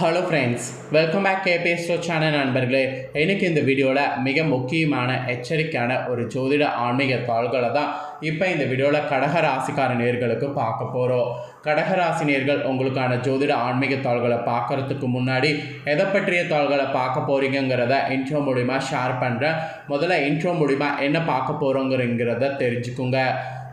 Hello friends welcome back KPSO channel நண்பர்களே. எனக்கு இந்த வீடியோவில் மிக முக்கியமான எச்சரிக்கையான ஒரு ஜோதிட ஆன்மீக தாள்களை தான் இப்போ இந்த வீடியோவில் கடகராசிக்கார நேர்களுக்கு பார்க்க போகிறோம் கடகராசி நேர்கள் உங்களுக்கான ஜோதிட ஆன்மீக தாள்களை பார்க்கறதுக்கு முன்னாடி எதை பற்றிய தாள்களை பார்க்க போகிறீங்கிறத இன்ட்ரோ மூலிமா ஷேர் பண்ணுறேன் முதல்ல இன்ட்ரோ மூலிமா என்ன பார்க்க போகிறோங்கிறத தெரிஞ்சுக்குங்க.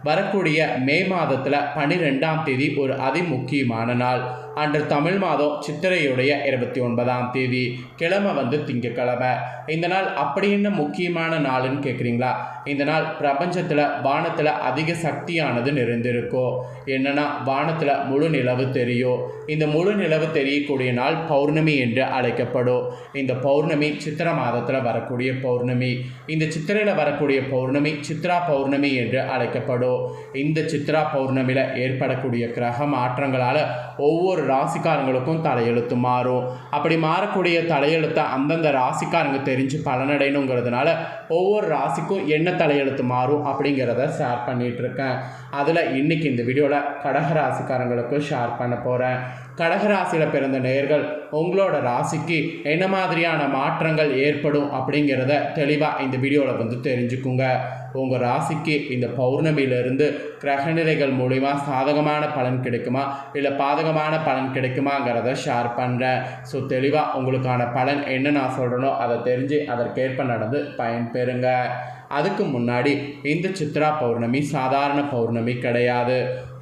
வரக்கூடிய மே மாதத்தில் பன்னிரெண்டாம் தேதி ஒரு அதிமுக்கியமான நாள். அன்று தமிழ் மாதம் சித்திரையுடைய இருபத்தி ஒன்பதாம் தேதி. கிழமை வந்து திங்கக்கிழமை இந்த நாள் அப்படி என்ன முக்கியமான நாளுன்னு கேட்குறீங்களா இந்த நாள் பிரபஞ்சத்தில் வானத்தில் அதிக சக்தியானது நிறைந்திருக்கும் என்னன்னா வானத்தில் முழு நிலவு தெரியும். இந்த முழு நிலவு தெரியக்கூடிய நாள் பௌர்ணமி என்று அழைக்கப்படும். இந்த பௌர்ணமி சித்திர மாதத்தில் வரக்கூடிய பௌர்ணமி. இந்த சித்திரையில் வரக்கூடிய பௌர்ணமி சித்ரா பௌர்ணமி என்று அழைக்கப்படும். இந்த சித்ரா பௌர்ணமியில் ஏற்படக்கூடிய கிரக மாற்றங்களால் ஒவ்வொரு ராசிக்காரங்களுக்கும் தலையெழுத்து மாறும். அப்படி மாறக்கூடிய தலையெழுத்தை அந்தந்த ராசிக்காரங்க தெரிஞ்சு பலனடையணுங்கிறதுனால ஒவ்வொரு ராசிக்கும் என்ன தலையெழுத்து மாறும் அப்படிங்கிறத ஷேர் பண்ணிகிட்ருக்கேன் அதில் இன்னைக்கு இந்த வீடியோவில் கடகராசிக்காரங்களுக்கு ஷேர் பண்ண போகிறேன் கடகராசியில் பிறந்த நேர்கள் உங்களோட ராசிக்கு என்ன மாதிரியான மாற்றங்கள் ஏற்படும் அப்படிங்கிறத தெளிவாக இந்த வீடியோவில் வந்து தெரிஞ்சுக்குங்க. உங்கள் ராசிக்கு இந்த பௌர்ணமியிலிருந்து கிரகநிலைகள் மூலிமா சாதகமான பலன் கிடைக்குமா? இல்லை பாதகமான பலன் கிடைக்குமாங்கிறத ஷேர் பண்ணுறேன் ஸோ தெளிவாக உங்களுக்கான பலன் என்ன நான் சொல்கிறேனோ அதை தெரிஞ்சு அதற்கேற்ப நடந்து பயன்பெறுங்க. அதுக்கு முன்னாடி இந்த சித்ரா பௌர்ணமி சாதாரண பௌர்ணமி கிடையாது.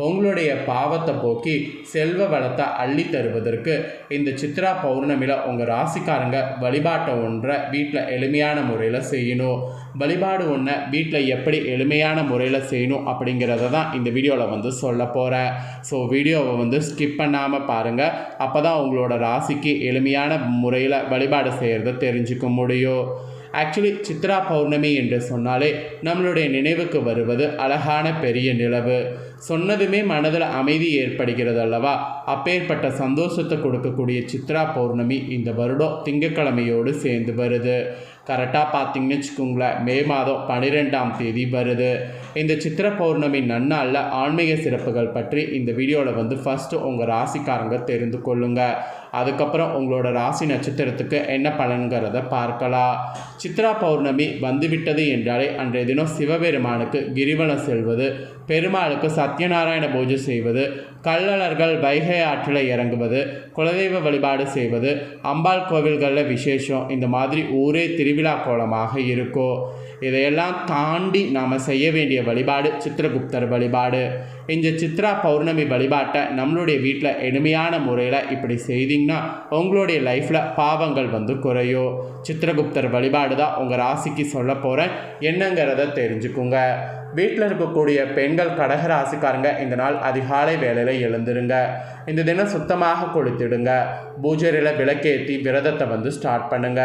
உங்களுடைய பாவத்தை போக்கி செல்வ வளத்தை அள்ளி தருவதற்கு இந்த சித்ரா பௌர்ணமியில் உங்கள் ராசிக்காரங்க வழிபாட்டை ஒன்றை வீட்டில் எளிமையான முறையில் செய்யணும். வழிபாடு ஒன்றை வீட்டில் எப்படி எளிமையான முறையில் செய்யணும் அப்படிங்கிறத தான் இந்த வீடியோவில் வந்து சொல்ல போகிறேன் ஸோ வீடியோவை வந்து ஸ்கிப் பண்ணாமல் பாருங்கள் அப்போ தான் உங்களோட ராசிக்கு எளிமையான முறையில் வழிபாடு செய்கிறத தெரிஞ்சுக்க முடியும். ஆக்சுவலி சித்ரா பௌர்ணமி என்று சொன்னாலே நம்மளுடைய நினைவுக்கு வருவது அழகான பெரிய நிலவு. சொன்னதுமே மனதில் அமைதி ஏற்படுகிறது அல்லவா அப்பேற்பட்ட சந்தோஷத்தை கொடுக்கக்கூடிய சித்ரா பௌர்ணமி இந்த வருடம் திங்கக்கிழமையோடு சேர்ந்து வருது. கரெக்டாக பார்த்தீங்கன்னு வச்சுக்கோங்களேன் மே மாதம் பன்னிரெண்டாம் தேதி வருது. இந்த சித்திர பௌர்ணமி நன்னாளில் ஆன்மீக சிறப்புகள் பற்றி இந்த வீடியோவில் வந்து ஃபஸ்ட்டு உங்கள் ராசிக்காரங்க தெரிந்து கொள்ளுங்கள் அதுக்கப்புறம் உங்களோட ராசி நட்சத்திரத்துக்கு என்ன பலன்கிறத பார்க்கலாம். சித்ரா பௌர்ணமி வந்துவிட்டது என்றாலே அன்றைய தினம் சிவபெருமானுக்கு கிரிவலம் செல்வது பெருமாளுக்கு சத் சத்யநாராயண பூஜை செய்வது கள்ளழர்கள் வைகை ஆற்றில் இறங்குவது குலதெய்வ வழிபாடு செய்வது அம்பாள் கோவில்களில் விசேஷம் இந்த மாதிரி ஊரே திருவிழா கோலமாக இருக்கும் இதையெல்லாம் தாண்டி நாம் செய்ய வேண்டிய வழிபாடு சித்திரகுப்தர் வழிபாடு. இந்த சித்ரா பௌர்ணமி வழிபாட்டை நம்மளுடைய வீட்டில் எளிமையான முறையில் இப்படி செய்தீங்கன்னா உங்களுடைய லைஃப்பில் பாவங்கள் வந்து குறையும். சித்திரகுப்தர் வழிபாடு தான் உங்கள் ராசிக்கு சொல்ல போகிறேன் என்னங்கிறத தெரிஞ்சுக்குங்க. வீட்டில் இருக்கக்கூடிய பெண்கள் கடக ராசிக்காரங்க இந்த நாள் அதிகாலை வேலையில் எழுந்துருங்க. இந்த தினம் சுத்தமாக கொளுத்திடுங்க. பூஜையில் விளக்கேற்றி விரதத்தை வந்து ஸ்டார்ட் பண்ணுங்க.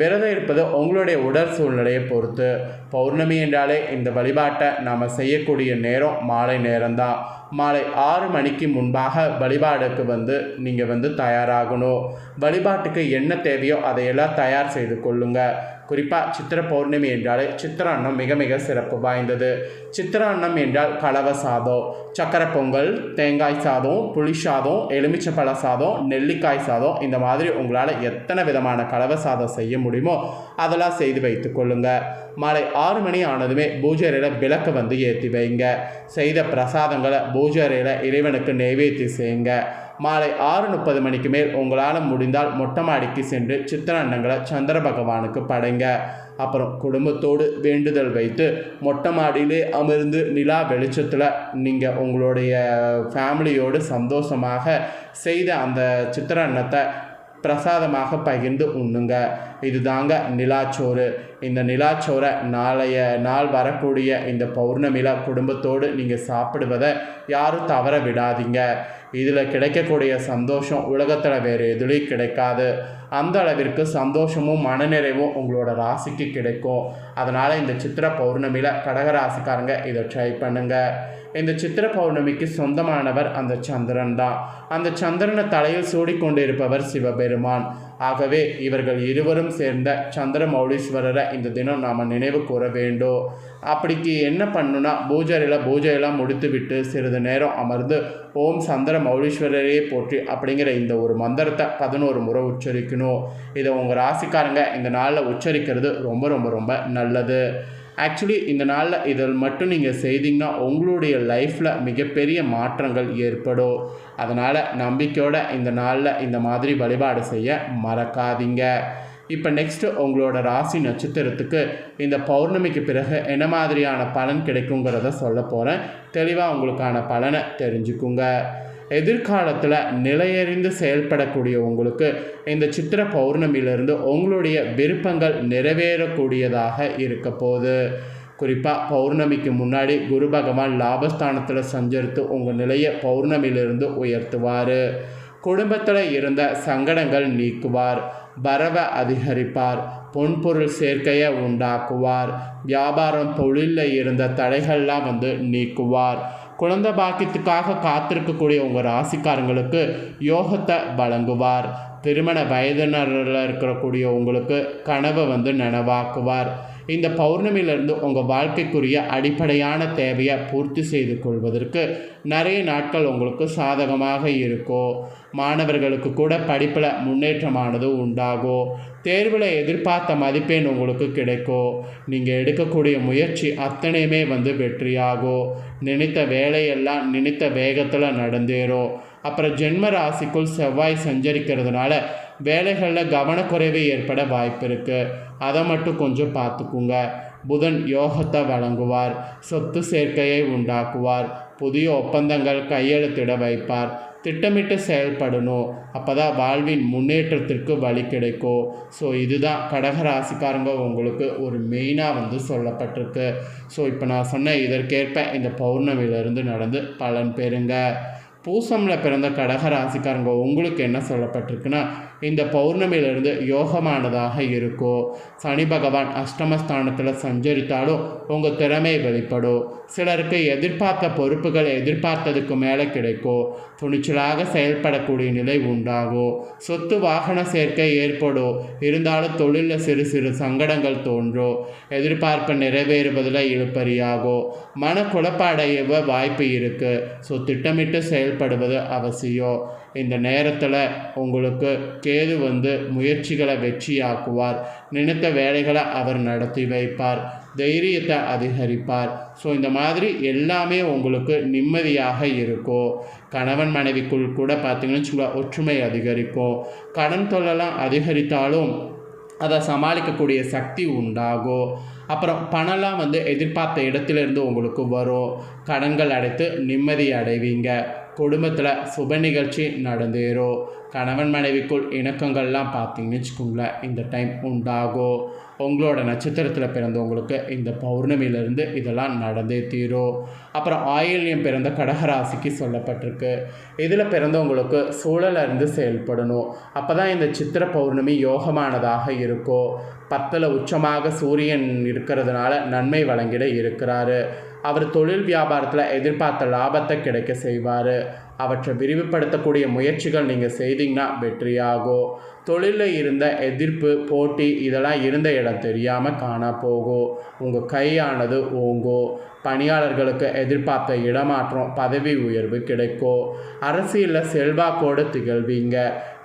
விரதம் இருப்பது உங்களுடைய உடல் சூழ்நிலையை பொறுத்து. பௌர்ணமி என்றாலே இந்த வழிபாட்டை நாம் செய்யக்கூடிய நேரம் மாலை நேரம்தான். மாலை ஆறு மணிக்கு முன்பாக வழிபாடுக்கு வந்து நீங்கள் வந்து தயாராகணும். வழிபாட்டுக்கு என்ன தேவையோ அதையெல்லாம் தயார் செய்து கொள்ளுங்கள் குறிப்பாக சித்திர பௌர்ணமி என்றாலே சித்திர அன்னம் மிக மிக சிறப்பு வாய்ந்தது. சித்திர அன்னம் என்றால் கலவ சாதம் சக்கரை பொங்கல் தேங்காய் சாதம் புளி சாதம் எலுமிச்சப்பழ சாதம் நெல்லிக்காய் சாதம் இந்த மாதிரி உங்களால் எத்தனை விதமான கலவ சாதம் செய்ய முடியுமோ அதெல்லாம் செய்து வைத்து கொள்ளுங்கள் மாலை ஆறு மணி ஆனதுமே பூஜை அறையில் விளக்கு வந்து ஏற்றி வைங்க. செய்த பிரசாதங்களை பூஜை அறையில் இறைவனுக்கு நெய்வேத்தி செய்யுங்க. மாலை ஆறு முப்பது மணிக்கு மேல் உங்களால் முடிந்தால் மொட்டை மாடிக்கு சென்று சித்திர அன்னங்களை சந்திர பகவானுக்கு படைங்க. அப்புறம் குடும்பத்தோடு வேண்டுதல் வைத்து மொட்டை மாடியிலே அமர்ந்து நிலா வெளிச்சத்தில் நீங்கள் உங்களுடைய ஃபேமிலியோடு சந்தோஷமாக செய்த அந்த சித்திர அன்னத்தை பிரசாதமாக பகிர்ந்து உண்ணுங்க. இதுதாங்க நிலாச்சோறு. இந்த நிலாச்சோரை நாளைய நாள் வரக்கூடிய இந்த பௌர்ணமியில் குடும்பத்தோடு நீங்கள் சாப்பிடுவதை யாரும் தவற விடாதீங்க. இதில் கிடைக்கக்கூடிய சந்தோஷம் உலகத்தில் வேறு எதுலேயும் கிடைக்காது. அந்த அளவிற்கு சந்தோஷமும் மனநிறைவும் உங்களோட ராசிக்கு கிடைக்கும். அதனால் இந்த சித்திர பௌர்ணமியில் கடக ராசிக்காரங்க இதை ட்ரை பண்ணுங்கள் இந்த சித்திர பௌர்ணமிக்கு சொந்தமானவர் அந்த சந்திரன் தான். அந்த சந்திரனை தலையில் சூடிக்கொண்டிருப்பவர் சிவபெருமான். ஆகவே இவர்கள் இருவரும் சேர்ந்த சந்திர மௌலீஸ்வரரை இந்த தினம் நாம் நினைவு கூற வேண்டும். அப்படிக்கு என்ன பண்ணுனா பூஜையில் பூஜையெல்லாம் முடித்துவிட்டு சிறிது நேரம் அமர்ந்து ஓம் சந்திர மௌலீஸ்வரரையே போற்றி அப்படிங்கிற இந்த ஒரு மந்திரத்தை பதினோரு முறை உச்சரிக்கணும். இதை உங்கள் ராசிக்காரங்க இந்த நாளில் உச்சரிக்கிறது ரொம்ப ரொம்ப ரொம்ப நல்லது. ஆக்சுவலி இந்த நாளில் இதில் மட்டும் நீங்கள் செய்தீங்கன்னா உங்களுடைய லைஃப்பில் மிகப்பெரிய மாற்றங்கள் ஏற்படும். அதனால் நம்பிக்கையோடு இந்த நாளில் இந்த மாதிரி வழிபாடு செய்ய மறக்காதீங்க. இப்போ நெக்ஸ்ட்டு உங்களோட ராசி நட்சத்திரத்துக்கு இந்த பௌர்ணமிக்கு பிறகு என்ன மாதிரியான பலன் கிடைக்குங்கிறத சொல்ல போகிறேன் தெளிவாக உங்களுக்கான பலனை தெரிஞ்சுக்குங்க. எதிர்காலத்தில் நிலையறிந்து செயல்படக்கூடிய உங்களுக்கு இந்த சித்திர பௌர்ணமியிலிருந்து உங்களுடைய விருப்பங்கள் நிறைவேறக்கூடியதாக இருக்க போகுது. குறிப்பாக பௌர்ணமிக்கு முன்னாடி குரு பகவான் லாபஸ்தானத்தில் சஞ்சரித்து உங்கள் நிலையை பௌர்ணமியிலிருந்து உயர்த்துவார். குடும்பத்தில் இருந்த சங்கடங்கள் நீக்குவார் வரவை அதிகரிப்பார் பொன்பொருள் சேர்க்கையை உண்டாக்குவார் வியாபாரம் தொழிலில் இருந்த தடைகள்லாம் வந்து நீக்குவார். குழந்தை பாக்கியத்துக்காக காத்திருக்கக்கூடிய உங்கள் ராசிக்காரங்களுக்கு யோகத்தை வழங்குவார். திருமண வயதினரில் இருக்கக்கூடிய உங்களுக்கு கனவை வந்து நனவாக்குவார். இந்த பௌர்ணமியிலிருந்து உங்கள் வாழ்க்கைக்குரிய அடிப்படையான தேவையை பூர்த்தி செய்து கொள்வதற்கு நிறைய நாட்கள் உங்களுக்கு சாதகமாக இருக்கும் மாணவர்களுக்கு கூட படிப்பில் முன்னேற்றமானது உண்டாகும் தேர்வில் எதிர்பார்த்த மதிப்பெண் உங்களுக்கு கிடைக்கும் நீங்கள் எடுக்கக்கூடிய முயற்சி அத்தனையுமே வந்து வெற்றியாகும் நினைத்த வேலையெல்லாம் நினைத்த வேகத்தில் நடந்தேறும் அப்புறம் ஜென்ம ராசிக்குள் செவ்வாய் சஞ்சரிக்கிறதுனால வேலைகளில் கவனக்குறைவு ஏற்பட வாய்ப்பு இருக்குது அதை மட்டும் கொஞ்சம் பார்த்துக்குங்க. புதன் யோகத்தை வழங்குவார். சொத்து சேர்க்கையை உண்டாக்குவார். புதிய ஒப்பந்தங்கள் கையெழுத்திட வைப்பார். திட்டமிட்டு செயல்படணும். அப்போ தான் வாழ்வின் முன்னேற்றத்திற்கு வழி கிடைக்கும். ஸோ இதுதான் கடகராசிக்காரங்க உங்களுக்கு ஒரு மெயினாக வந்து சொல்லப்பட்டிருக்கு. ஸோ இப்போ நான் சொன்ன இதற்கேற்ப இந்த பௌர்ணமியிலிருந்து நடந்து பலன் பெறுங்க. பூசமில் பிறந்த கடக ராசிக்காரங்க உங்களுக்கு என்ன சொல்லப்பட்டிருக்குன்னா இந்த பௌர்ணமியிலிருந்து யோகமானதாக இருக்கும் சனி பகவான் அஷ்டமஸ்தானத்தில் சஞ்சரித்தாலும் உங்கள் திறமை வெளிப்படும் சிலருக்கு எதிர்பார்த்த பொறுப்புகள் எதிர்பார்த்ததுக்கு மேலே கிடைக்கும் துணிச்சலாக செயல்படக்கூடிய நிலை உண்டாகும் சொத்து வாகன சேர்க்கை ஏற்படும் இருந்தாலும் தொழிலில் சிறு சிறு சங்கடங்கள் தோன்றும் எதிர்பார்ப்பு நிறைவேறுவதில் இழுப்பறியாகும் மன குழப்படைய வாய்ப்பு இருக்குது ஸோ திட்டமிட்டு செயல்படுவது அவசியம். இந்த நேரத்தில் உங்களுக்கு கேது வந்து முயற்சிகளை வெற்றியாக்குவார். நினைத்த வேலைகளை அவர் நடத்தி வைப்பார். தைரியத்தை அதிகரிப்பார். ஸோ இந்த மாதிரி எல்லாமே உங்களுக்கு நிம்மதியாக இருக்கும். கணவன் மனைவிக்குள் கூட பார்த்தீங்கன்னு வச்சுக்கோங்க ஒற்றுமை அதிகரிக்கும். கடன் தொல்லலாம் அதிகரித்தாலும் அதை சமாளிக்கக்கூடிய சக்தி உண்டாகும். அப்புறம் பணம்லாம் வந்து எதிர்பார்த்த இடத்துலேருந்து உங்களுக்கு வரும். கடன்கள் அடைத்து நிம்மதி அடைவீங்க. குடும்பத்தில் சுப நிகழ்ச்சி நடந்தேறும். கணவன் மனைவிக்குள் இணக்கங்கள்லாம் பார்த்தீங்கன்னு வச்சுக்கோங்களேன் இந்த டைம் உண்டாகும் உங்களோட நட்சத்திரத்தில் பிறந்தவங்களுக்கு இந்த பௌர்ணமியிலேருந்து இதெல்லாம் நடந்தே தீரும். அப்புறம் ஆயில்யம் பிறந்த கடகராசிக்கு சொல்லப்பட்டிருக்கு. இதில் பிறந்தவங்களுக்கு சூழலருந்து செயல்படணும். அப்போ தான் இந்த சித்திர பௌர்ணமி யோகமானதாக இருக்கும் பத்தில் உச்சமாக சூரியன் இருக்கிறதுனால நன்மை வழங்கிட இருக்கிறாரு. அவர் தொழில் வியாபாரத்தில் எதிர்பார்த்த லாபத்தை கிடைக்க செய்வார். அவற்றை விரிவுபடுத்தக்கூடிய முயற்சிகள் நீங்கள் செய்தீங்கன்னா வெற்றியாகும் தொழிலில் இருந்த எதிர்ப்பு போட்டி இதெல்லாம் இருந்த இடம் தெரியாமல் காணா போகும் உங்கள் கையானது ஓங்கும் பணியாளர்களுக்கு எதிர்பார்த்த இடமாற்றம் பதவி உயர்வு கிடைக்கும் அரசியலில் செல்வாக்கோடு திகழ்வீங்க.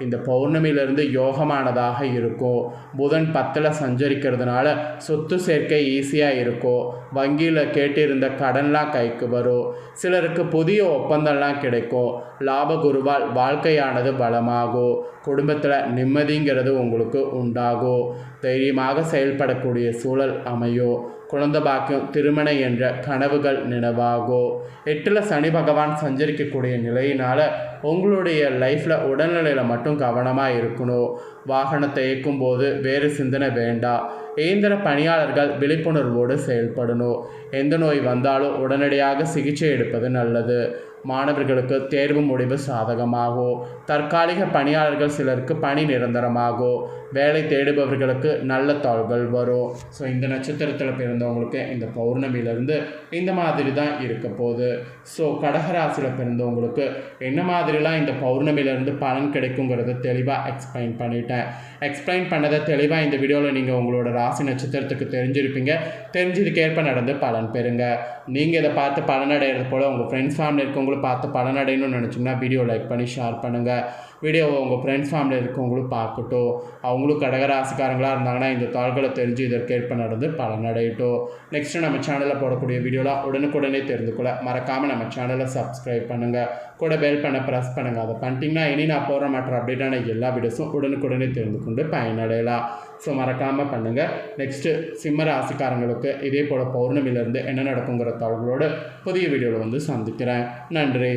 இந்த பௌர்ணமியிலிருந்து யோகமானதாக இருக்கும் புதன் பத்தில் சஞ்சரிக்கிறதுனால சொத்து சேர்க்கை ஈஸியாக இருக்கும் வங்கியில் கேட்டிருந்த கடன்லாம் கைக்கு வரும். சிலருக்கு புதிய ஒப்பந்தம்லாம் கிடைக்கும் லாபகுருவால் வாழ்க்கையானது பலமாகும் குடும்பத்தில் நிம்மதிங்கிறது உங்களுக்கு உண்டாகும் தைரியமாக செயல்படக்கூடிய சூழல் அமையும் குழந்த பாக்கியம் திருமணம் என்ற கனவுகள் நினைவாகும் எட்டில் சனி பகவான் சஞ்சரிக்கக்கூடிய நிலையினால் உங்களுடைய லைஃப்பில் உடல்நிலையில் மட்டும் கவனமாக இருக்கணும். வாகனத்தை இயக்கும் போது வேறு சிந்தனை வேண்டாம். இயந்திர பணியாளர்கள் விழிப்புணர்வோடு செயல்படணும். எந்த நோய் வந்தாலும் உடனடியாக சிகிச்சை எடுப்பது நல்லது. மாணவர்களுக்கு தேர்வு முடிவு சாதகமாகும் தற்காலிக பணியாளர்கள் சிலருக்கு பணி நிரந்தரமாகும் வேலை தேடுபவர்களுக்கு நல்ல தாள்கள் வரும். ஸோ இந்த நட்சத்திரத்தில் பிறந்தவங்களுக்கு இந்த பௌர்ணமியிலேருந்து இந்த மாதிரி தான் இருக்க போகுது. ஸோ கடகராசியில் பிறந்தவங்களுக்கு என்ன மாதிரிலாம் இந்த பௌர்ணமியிலேருந்து பலன் கிடைக்குங்கிறத தெளிவாக எக்ஸ்பிளைன் பண்ணிட்டேன். எக்ஸ்பிளைன் பண்ணதை தெளிவாக இந்த வீடியோவில் நீங்கள் உங்களோட ராசி நட்சத்திரத்துக்கு தெரிஞ்சிருப்பீங்க. தெரிஞ்சதுக்கேற்ப நடந்து பலன் பெறுங்க. நீங்கள் இதை பார்த்து பலனடைகிறது போல் உங்கள் ஃப்ரெண்ட்ஸ் ஃபேமிலி இருக்கவங்களும் பார்த்து பலனடையணும்னு நினச்சிங்கன்னா வீடியோ லைக் பண்ணி ஷேர் பண்ணுங்கள் வீடியோவை உங்கள் ஃப்ரெண்ட்ஸ் ஃபேமிலி இருக்கவங்களும் பார்க்கட்டும். அவங்களும் கடகராசிக்காரங்களாக இருந்தாங்கன்னா இந்த தாள்களை தெரிஞ்சு இதற்கேற்ப நடந்து பலனடையட்டும் நெக்ஸ்ட்டு நம்ம சேனலில் போடக்கூடிய வீடியோலாம் உடனுக்குடனே தெரிந்து கொள்ள மறக்காமல் நம்ம சேனலை சப்ஸ்கிரைப் பண்ணுங்கள் கூட பெல் பண்ண ப்ரெஸ் பண்ணுங்கள் அதை பண்ணிட்டீங்கன்னா இனி நான் போகிற மாற்ற அப்டேட்டான எல்லா வீடியோஸும் உடனுக்குடனே தெரிந்து கொண்டு பயனடையலாம். ஸோ மறக்காமல் பண்ணுங்கள் நெக்ஸ்ட்டு சிம்ம ராசிக்காரங்களுக்கு இதே போல் பௌர்ணமியிலேருந்து என்ன நடக்குங்கிற தகவலோடு புதிய வீடியோவில் வந்து சந்திக்கிறேன். நன்றி.